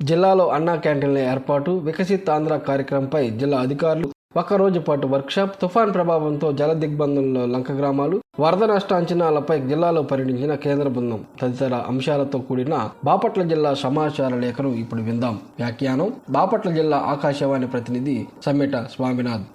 జిల్లాలో అన్నా క్యాంటీన్ల ఏర్పాటు వికసిత్ ఆంధ్ర కార్యక్రమంపై జిల్లా అధికారులు ఒక్క రోజు పాటు వర్క్షాప్ తుఫాన్ ప్రభావంతో జల దిగ్బంధంలో లంక గ్రామాలు వరద నష్ట అంచనాలపై జిల్లాలో పర్యటించిన కేంద్ర బృందం. తదితర అంశాలతో కూడిన బాపట్ల జిల్లా సమాచార లేఖను ఇప్పుడు విందాం. వ్యాఖ్యానం బాపట్ల జిల్లా ఆకాశవాణి ప్రతినిధి సమ్మిట స్వామినాథ్.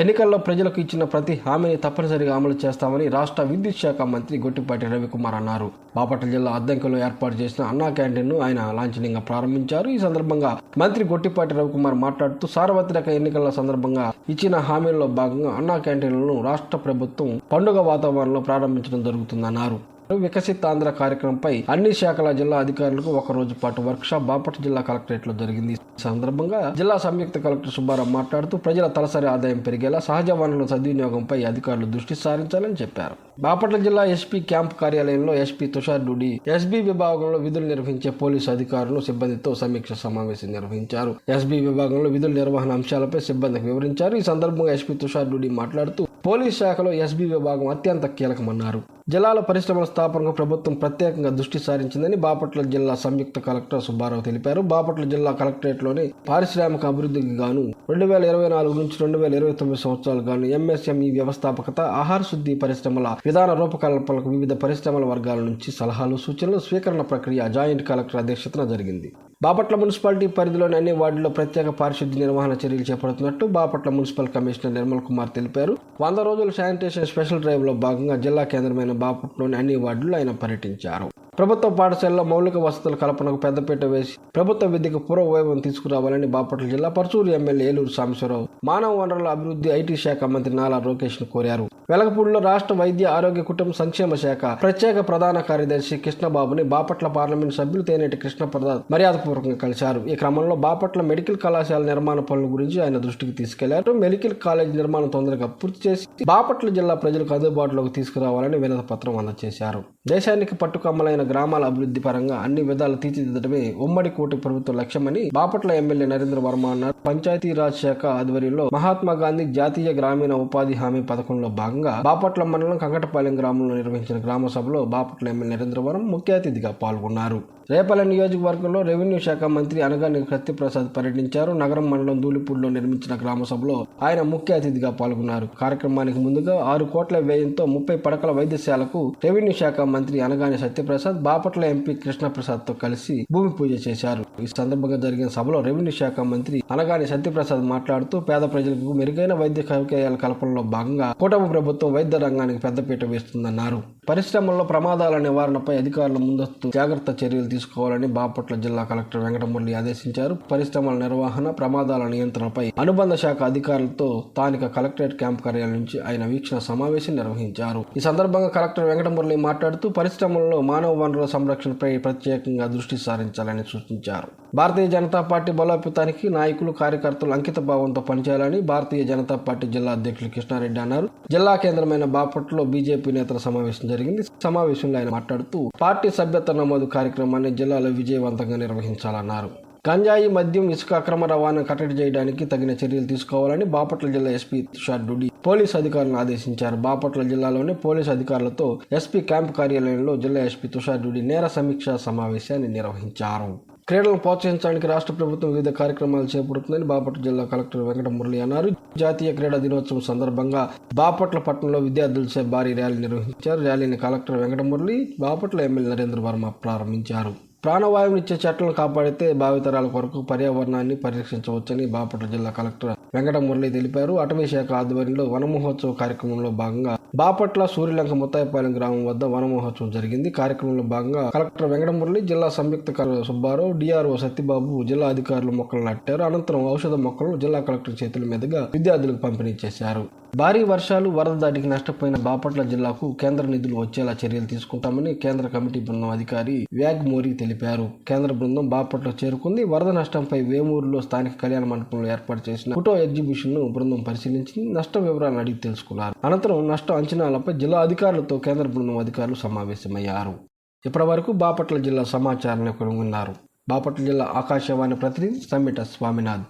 ఎన్నికల్లో ప్రజలకు ఇచ్చిన ప్రతి హామీని తప్పనిసరిగా అమలు చేస్తామని రాష్ట్ర విద్యుత్ శాఖ మంత్రి గొట్టిపాటి రవికుమార్ అన్నారు. బాపట్ల జిల్లా అద్దంకిలో ఏర్పాటు చేసిన అన్నా క్యాంటీన్ను ఆయన లాంఛనంగా ప్రారంభించారు. ఈ సందర్భంగా మంత్రి గొట్టిపాటి రవికుమార్ మాట్లాడుతూ సార్వత్రిక ఎన్నికల సందర్భంగా ఇచ్చిన హామీల్లో భాగంగా అన్నా క్యాంటీన్లను రాష్ట్ర ప్రభుత్వం పండుగ వాతావరణంలో ప్రారంభించడం జరుగుతుందన్నారు. వికసిత్ ఆంధ్ర కార్యక్రమంపై అన్ని శాఖల జిల్లా అధికారులకు ఒక రోజు పాటు వర్క్ షాప్ బాపట్ల జిల్లా కలెక్టరేట్లో జరిగింది. ఈ సందర్భంగా జిల్లా సంయుక్త కలెక్టర్ సుబ్బారావు మాట్లాడుతూ ప్రజల తలసరి ఆదాయం పెరిగేలా సహజ వనరుల సద్వినియోగంపై అధికారులు దృష్టి సారించాలని చెప్పారు. బాపట్ల జిల్లా ఎస్పీ క్యాంప్ కార్యాలయంలో ఎస్పీ తుషార్ డూడి ఎస్బీ విభాగంలో విధులు నిర్వహించే పోలీసు అధికారులు సిబ్బందితో సమీక్ష సమావేశం నిర్వహించారు. ఎస్బీ విభాగంలో విధుల నిర్వహణ అంశాలపై సిబ్బందికి వివరించారు. ఈ సందర్భంగా ఎస్పీ తుషార్ డూడి మాట్లాడుతూ పోలీస్ శాఖలో ఎస్బీ విభాగం అత్యంత కీలకమన్నారు. జలాల పరిశ్రమల స్థాపనకు ప్రభుత్వం ప్రత్యేకంగా దృష్టి సారించిందని బాపట్ల జిల్లా సంయుక్త కలెక్టర్ సుబ్బారావు తెలిపారు. బాపట్ల జిల్లా కలెక్టరేట్లోని పారిశ్రామిక అభివృద్ధికి గాను రెండు వేల ఇరవై నాలుగు నుంచి రెండు వేల ఇరవై తొమ్మిది సంవత్సరాలు గాను ఎంఎస్ఎంఈ వ్యవస్థాపకత ఆహార శుద్ధి పరిశ్రమల విధాన రూపకల్పనకు వివిధ పరిశ్రమల వర్గాల నుంచి సలహాలు సూచనలు స్వీకరణ ప్రక్రియ జాయింట్ కలెక్టర్ అధ్యక్షతన జరిగింది. బాపట్ల మున్సిపాలిటీ పరిధిలోని అన్ని వార్డుల్లో ప్రత్యేక పారిశుద్ధ్య నిర్వహణ చర్యలు చేపడుతున్నట్టు బాపట్ల మున్సిపల్ కమిషనర్ నిర్మల్ కుమార్ తెలిపారు. వంద రోజుల శానిటేషన్ స్పెషల్ డ్రైవ్లో భాగంగా జిల్లా కేంద్రమైన బాపట్లోని అన్ని వార్డులు ఆయన పర్యటించారు. ప్రభుత్వ పాఠశాలలో మౌలిక వసతుల కల్పనకు పెద్దపీట వేసి ప్రభుత్వ విద్యకు పూర్వ వైభవం తీసుకురావాలని బాపట్ల జిల్లా పరచూరు ఎమ్మెల్యే ఏలూరు సాంబశివరావు మానవ వనరుల అభివృద్ధి ఐటీ శాఖ మంత్రి నాలా లోకేష్ను కోరారు. వెలగపూడిలో రాష్ట్ర వైద్య ఆరోగ్య కుటుంబ సంక్షేమ శాఖ ప్రత్యేక ప్రధాన కార్యదర్శి కృష్ణబాబుని బాపట్ల పార్లమెంట్ సభ్యులు తేనేటి కృష్ణప్రసాద్ మర్యాదపూర్వకంగా కలిశారు. ఈ క్రమంలో బాపట్ల మెడికల్ కళాశాల నిర్మాణ పనుల గురించి ఆయన దృష్టికి తీసుకెళ్ళారు. మెడికల్ కాలేజ్ నిర్మాణం తొందరగా పూర్తి చేసి బాపట్ల జిల్లా ప్రజలకు అందుబాటులోకి తీసుకురావాలని వినతి పత్రం అందజేశారు. దేశానికి పట్టుకమ్మలైన గ్రామాల అభివృద్ధి పరంగా అన్ని విధాలు తీర్చిదిద్దడమే ఉమ్మడి కోటి ప్రభుత్వ లక్ష్యమని బాపట్ల ఎమ్మెల్యే నరేంద్ర వర్మ అన్నారు. పంచాయతీరాజ్ శాఖ ఆధ్వర్యంలో మహాత్మా గాంధీ జాతీయ గ్రామీణ ఉపాధి హామీ పథకంలో భాగంగా బాపట్ల మండలం కంకటపాలెం గ్రామంలో నిర్వహించిన గ్రామ సభలో బాపట్ల ఎమ్మెల్యే నరేంద్రవరం ముఖ్య అతిథిగా పాల్గొన్నారు. రేపల్లె నియోజకవర్గంలో రెవెన్యూ శాఖ మంత్రి అనగాని సత్యప్రసాద్ పర్యటించారు. నగరం మండలం దూలిపూడిలో నిర్మించిన గ్రామ సభలో ఆయన ముఖ్య అతిథిగా పాల్గొన్నారు. కార్యక్రమానికి ముందుగా ఆరు కోట్ల వ్యయంతో ముప్పై పడకల వైద్యశాలకు రెవెన్యూ శాఖ మంత్రి అనగాని సత్యప్రసాద్ బాపట్ల ఎంపీ కృష్ణప్రసాద్తో కలిసి భూమి పూజ చేశారు. ఈ సందర్భంగా జరిగిన సభలో రెవెన్యూ శాఖ మంత్రి అనగాని సత్యప్రసాద్ మాట్లాడుతూ పేద ప్రజలకు మెరుగైన వైద్య సౌకర్యాల కల్పనలో భాగంగా కూటమి ప్రభుత్వం వైద్య రంగానికి పెద్దపీట వేస్తుందన్నారు. పరిశ్రమల్లో ప్రమాదాల నివారణపై అధికారులు ముందస్తు జాగ్రత్త చర్యలు తీసుకోవాలని బాపట్ల జిల్లా కలెక్టర్ వెంకటమురళి ఆదేశించారు. పరిశ్రమల నిర్వహణ ప్రమాదాల నియంత్రణపై అనుబంధ శాఖ అధికారులతో స్థానిక కలెక్టరేట్ క్యాంప్ కార్యాలయం నుంచి ఆయన వీక్షణ సమావేశం నిర్వహించారు. ఈ సందర్భంగా కలెక్టర్ వెంకటమురళి మాట్లాడుతూ పరిశ్రమల్లో మానవ వనరుల సంరక్షణపై ప్రత్యేకంగా దృష్టి సారించాలని సూచించారు. భారతీయ జనతా పార్టీ బలోపేతానికి నాయకులు కార్యకర్తలు అంకిత భావంతో పనిచేయాలని భారతీయ జనతా పార్టీ జిల్లా అధ్యక్షులు కృష్ణారెడ్డి అన్నారు. జిల్లా కేంద్రమైన బాపట్లో బీజేపీ నేతల సమావేశం జరిగింది. సమావేశంలో ఆయన మాట్లాడుతూ పార్టీ సభ్యత్వ నమోదు కార్యక్రమాన్ని జిల్లాలో విజయవంతంగా నిర్వహించాలన్నారు. గంజాయి మద్యం ఇసుక అక్రమ రవాణా కట్టడి చేయడానికి తగిన చర్యలు తీసుకోవాలని బాపట్ల జిల్లా ఎస్పీ తుషార్ డుడి పోలీసు అధికారులను ఆదేశించారు. బాపట్ల జిల్లాలోని పోలీసు అధికారులతో ఎస్పీ క్యాంప్ కార్యాలయంలో జిల్లా ఎస్పీ తుషార్ డుడి నేర సమీక్షా సమావేశాన్ని నిర్వహించారు. క్రీడలను ప్రోత్సహించడానికి రాష్ట్ర ప్రభుత్వం వివిధ కార్యక్రమాలు చేపడుతుందని బాపట్ల జిల్లా కలెక్టర్ వెంకట మురళి అన్నారు. జాతీయ క్రీడా దినోత్సవం సందర్భంగా బాపట్ల పట్టణంలో విద్యార్థులచే భారీ ర్యాలీ నిర్వహించారు. ర్యాలీని కలెక్టర్ వెంకట మురళి బాపట్ల ఎమ్మెల్యే నరేంద్ర వర్మ ప్రారంభించారు. ప్రాణవాయువునిచ్చే చెట్లను కాపాడితే భావితరాల కొరకు పర్యావరణాన్ని పరిరక్షించవచ్చని బాపట్ల జిల్లా కలెక్టర్ వెంకట మురళి తెలిపారు. అటవీ శాఖ ఆధ్వర్యంలో వన మహోత్సవ కార్యక్రమంలో భాగంగా బాపట్ల సూర్యలంక ముత్తాయిపాలెం గ్రామం వద్ద వనమహోత్సవం జరిగింది. కార్యక్రమంలో భాగంగా కలెక్టర్ వెంకటమురళి జిల్లా సంయుక్త సుబ్బారావు డిఆర్ఓ సత్యబాబు జిల్లా అధికారులు మొక్కలు నాటారు. అనంతరం ఔషధ మొక్కలను జిల్లా కలెక్టర్ చేతుల మీదుగా విద్యార్థులకు పంపిణీ చేశారు. భారీ వర్షాలు వరద దాడికి నష్టపోయిన బాపట్ల జిల్లాకు కేంద్ర నిధులు వచ్చేలా చర్యలు తీసుకుంటామని కేంద్ర కమిటీ బృందం అధికారి వ్యాగ్ మోరీ తెలిపారు. కేంద్ర బృందం బాపట్ల చేరుకుంది. వరద నష్టంపై వేమూరులో స్థానిక కళ్యాణ మండపంలో ఏర్పాటు చేసిన ఫోటో ఎగ్జిబిషన్ను బృందం పరిశీలించి నష్ట వివరాలను అడిగి తెలుసుకున్నారు. అనంతరం నష్టం అంచనాలపై జిల్లా అధికారులతో కేంద్ర బృందం అధికారులు సమావేశమయ్యారు. ఇప్పటి వరకు బాపట్ల జిల్లా సమాచారాన్ని కనుగొన్నారు. బాపట్ల జిల్లా ఆకాశవాణి ప్రతినిధి సమ్మిట స్వామినాథ్